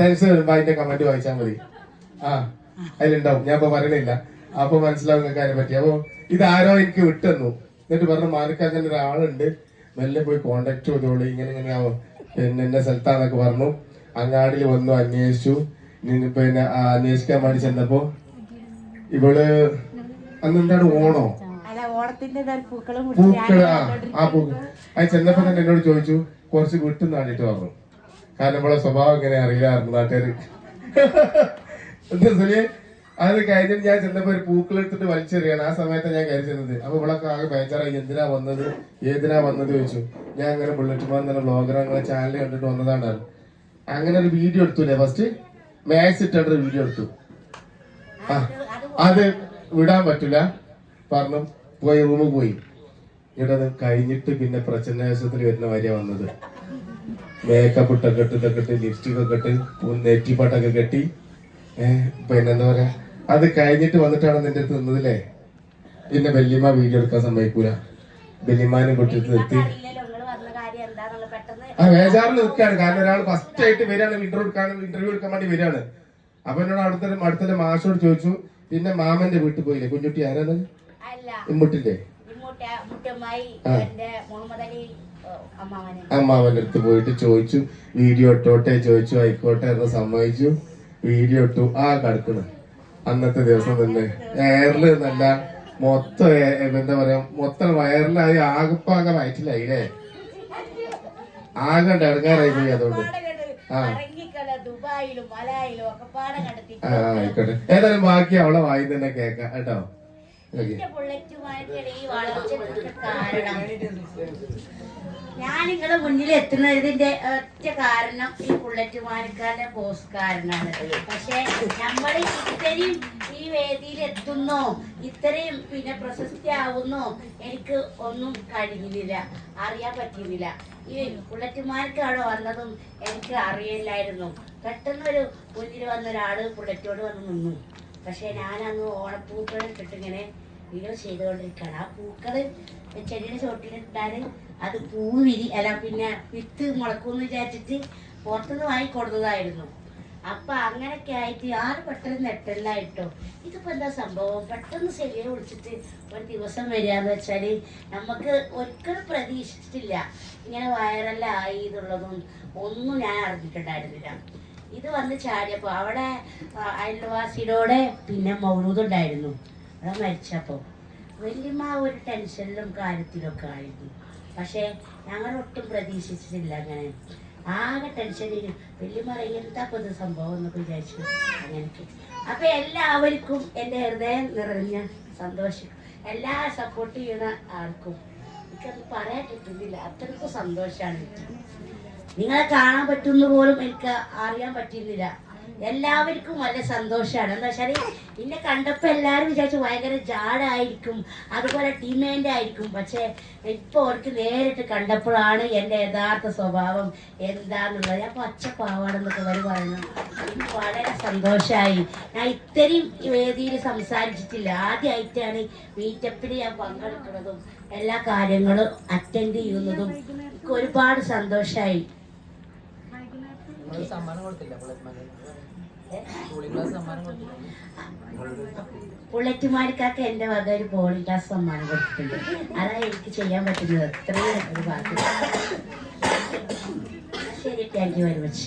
Tension വരുമ്പോ അതിന്റെ comment വായിച്ചാൽ മതി. ആ അതിലുണ്ടാവും. ഞാൻ ഇപ്പൊ പറയണില്ല. അപ്പൊ മനസ്സിലാവും നിങ്ങൾക്ക് അതിനെ പറ്റി. അപ്പൊ ഇതാരോ എനിക്ക് വിട്ടെന്നു. എന്നിട്ട് പറഞ്ഞു മാനക്ക് അങ്ങനെ ഒരാളുണ്ട്. മെല്ലെ പോയി കോണ്ടാക്ട് ചെയ്തോളൂ. ഇങ്ങനെ ഇങ്ങനെ പിന്നെ എന്റെ സ്ഥലത്താന്നൊക്കെ പറഞ്ഞു. അങ്ങാടിയിൽ വന്നു അന്വേഷിച്ചു. പിന്നെ അന്വേഷിക്കാൻ വേണ്ടി ചെന്നപ്പോ ഇവൾ അന്ന് എന്താണ് ഓണോ? പൂക്കളും ആ പൂക്കൾ അത് ചെന്നപ്പോ തന്നെ എന്നോട് ചോദിച്ചു കുറച്ച് വിട്ടും നാണിട്ട് പറഞ്ഞു. കാരണം നമ്മളെ സ്വഭാവം എങ്ങനെ അറിയില്ലായിരുന്നു നാട്ടുകാര്. എന്താ അത് കഴിഞ്ഞിട്ട് ഞാൻ ചെന്നപ്പോ ഒരു പൂക്കൾ എടുത്തിട്ട് വലിച്ചെറിയാണ്. ആ സമയത്ത് ഞാൻ കയറി അപ്പൊ ഇവളൊക്കെ ആകെ ബേജാറായി. എന്തിനാ വന്നത്? ഏതിനാ വന്നത് ചോദിച്ചു. ഞാൻ അങ്ങനെ ബുള്ളറ്റ് മാൻ തന്നെ ബ്ലോഗർ അങ്ങനെ ചാനൽ കണ്ടിട്ട് വന്നതാണ്. അങ്ങനെ ഒരു വീഡിയോ എടുത്തൂലേ? ഫസ്റ്റ് മാക്സ് ഇട്ടൊരു വീഡിയോ എടുത്തു. അത് വിടാൻ പറ്റില്ല പറഞ്ഞു പോയി റൂമിൽ പോയി. ഇവിടെ കഴിഞ്ഞിട്ട് പിന്നെ പ്രച്ഛന്നേശത്തിൽ വരുന്ന വരിക വന്നത്. മേക്കപ്പ് ഇട്ടൊക്കെ ഇട്ട് ഇതൊക്കെ ഇട്ട് ലിപ്സ്റ്റിക് ഒക്കെ ഇട്ട് നെറ്റിപ്പാട്ടൊക്കെ കെട്ടി. പിന്നെ എന്താ പറയാ? അത് കഴിഞ്ഞിട്ട് വന്നിട്ടാണ് നിന്റെ അടുത്ത് നിന്നതല്ലേ പിന്നെ വല്യമ്മ വീഡിയോ എടുക്കാൻ സമ്മതിക്കൂല. വല്യമ്മാനും കുട്ടിയെടുത്ത് നിർത്തി. ആ ബേജാറിൽ നിൽക്കുകയാണ്. കാരണം ഒരാൾ ഫസ്റ്റ് ആയിട്ട് വരികയാണ്. ഇന്റർവ്യൂ എടുക്കാൻ ഇന്റർവ്യൂ എടുക്കാൻ വേണ്ടി വരികയാണ്. അപ്പൊ എന്നോട് അടുത്ത അടുത്ത മാഷോട് ചോദിച്ചു പിന്നെ മാമന്റെ വീട്ടിൽ പോയില്ലേ? കുഞ്ഞുട്ടി ആരാണ്? ഇമ്മുട്ടില്ലേ? ഇമ്മൂട്ട അമ്മാവന്റെ അടുത്ത് പോയിട്ട് ചോദിച്ചു വീഡിയോ ഇട്ടോട്ടെ? ചോദിച്ചു ആയിക്കോട്ടെ എന്ന് സമ്മതിച്ചു. വീഡിയോ ഇട്ടു. ആ കടക്കണം. അന്നത്തെ ദിവസം തന്നെ. എയറിൽ നല്ല മൊത്തം എന്താ പറയാ മൊത്തം വയറിലായി ആകപ്പാകെ വയറ്റിലായി അല്ലേ? ആകെ ഇടങ്ങാറായി പോയി അതുകൊണ്ട്. ആ. ആയിക്കോട്ടെ. ഏതായാലും ബാക്കി അവളെ വായി തന്നെ കേക്കാം കേട്ടോ? ഞാൻ നിങ്ങളുടെ മുന്നിൽ എത്തുന്നതിന്റെ ഒറ്റ കാരണം ഈ ബുള്ളറ്റ് മാനക്കാരന്റെ പോസ് കാരണമാണ്. പക്ഷെ നമ്മൾ ഇത്രയും ഈ വേദിയിൽ എത്തുന്നു ഇത്രയും പിന്നെ പ്രശസ്തി ആവുന്നോ എനിക്ക് ഒന്നും കഴിഞ്ഞില്ല അറിയാൻ പറ്റിയില്ല ഈ ബുള്ളറ്റുമാർക്ക് അവിടെ വന്നതും എനിക്ക് അറിയില്ലായിരുന്നു. പെട്ടെന്നൊരു മുന്നിൽ വന്ന ഒരാൾ ബുള്ളറ്റോട് വന്ന് നിന്നു. പക്ഷെ ഞാനന്ന് ഓണപ്പൂക്കൾ ഇട്ടിട്ടിങ്ങനെ വീഡിയോ ചെയ്തുകൊണ്ടിരിക്കുകയാണ്. ആ പൂക്കൾ ചെടിയുടെ ചോട്ടിലിട്ടാൽ അത് പൂ വിരി അല്ല പിന്നെ വിത്ത് മുളക്കുമെന്ന് വിചാരിച്ചിട്ട് പുറത്തുനിന്ന് വാങ്ങിക്കൊടുത്തതായിരുന്നു. അപ്പൊ അങ്ങനൊക്കെ ആയിട്ട് ആറ് പെട്ടെന്ന് നെട്ടല്ലായിട്ടോ ഇതിപ്പോ എന്താ സംഭവം? പെട്ടെന്ന് ശരിയെ വിളിച്ചിട്ട് ഒരു ദിവസം വരികയെന്ന് വെച്ചാൽ നമുക്ക് ഒരിക്കലും പ്രതീക്ഷിച്ചിട്ടില്ല. ഇങ്ങനെ വൈറലായി എന്നുള്ളതും ഒന്നും ഞാൻ അറിഞ്ഞിട്ടുണ്ടായിരുന്നില്ല. ഇത് വന്ന് ചാടിയപ്പോ അവിടെ അയൽവാസിയുടെ പിന്നെ പിന്നെ മൗലൂദുണ്ടായിരുന്നു അവിടെ മരിച്ചപ്പോ. വല്യമ്മ ഒരു ടെൻഷനിലും കാര്യത്തിലൊക്കെ ആയിരുന്നു. പക്ഷേ ഞങ്ങൾ ഒട്ടും പ്രതീക്ഷിച്ചിട്ടില്ല അങ്ങനെ. ആകെ ടെൻഷനിൽ വല്യമ്മ എന്താ ഇപ്പൊ സംഭവം എന്നൊക്കെ വിചാരിച്ചു. അങ്ങനെയൊക്കെ. അപ്പൊ എല്ലാവർക്കും എന്റെ ഹൃദയം നിറഞ്ഞ സന്തോഷം. എല്ലാ സപ്പോർട്ട് ചെയ്യുന്ന ആൾക്കും എനിക്കത് പറയാൻ കിട്ടുന്നില്ല അത്രയ്ക്കും സന്തോഷമാണ് നിങ്ങളെ കാണാൻ പറ്റുന്ന പോലും എനിക്ക് അറിയാൻ പറ്റുന്നില്ല എല്ലാവർക്കും നല്ല സന്തോഷമാണ്. എന്താ വെച്ചാൽ എന്നെ കണ്ടപ്പോൾ എല്ലാവരും വിചാരിച്ചു ഭയങ്കര ജാടായിരിക്കും അതുപോലെ ടീമേന്റെ ആയിരിക്കും. പക്ഷേ ഇപ്പോൾ അവർക്ക് നേരിട്ട് കണ്ടപ്പോഴാണ് എന്റെ യഥാർത്ഥ സ്വഭാവം എന്താന്നുള്ളത്. ഞാൻ പച്ചപ്പാവാടെന്നൊക്കെ അവർ പറയുന്നു. എനിക്ക് വളരെ സന്തോഷമായി ഞാൻ ഇത്രയും വേദിയിൽ സംസാരിച്ചിട്ടില്ല. ആദ്യമായിട്ടാണ് മീറ്റപ്പിൽ ഞാൻ പങ്കെടുക്കുന്നതും എല്ലാ കാര്യങ്ങളും അറ്റൻഡ് ചെയ്യുന്നതും. ഒരുപാട് സന്തോഷമായി ബുള്ളറ്റുമാർക്കൊക്കെ എന്റെ വക ഒരു പോളി ക്ലാസ് സമ്മാനം കൊടുത്തിട്ടുണ്ട്. അതാ എനിക്ക് ചെയ്യാൻ പറ്റുന്നത്. അത്രയും ഒരു ഭാഗ്യം. ശരി താങ്ക് യു വെരി മച്ച്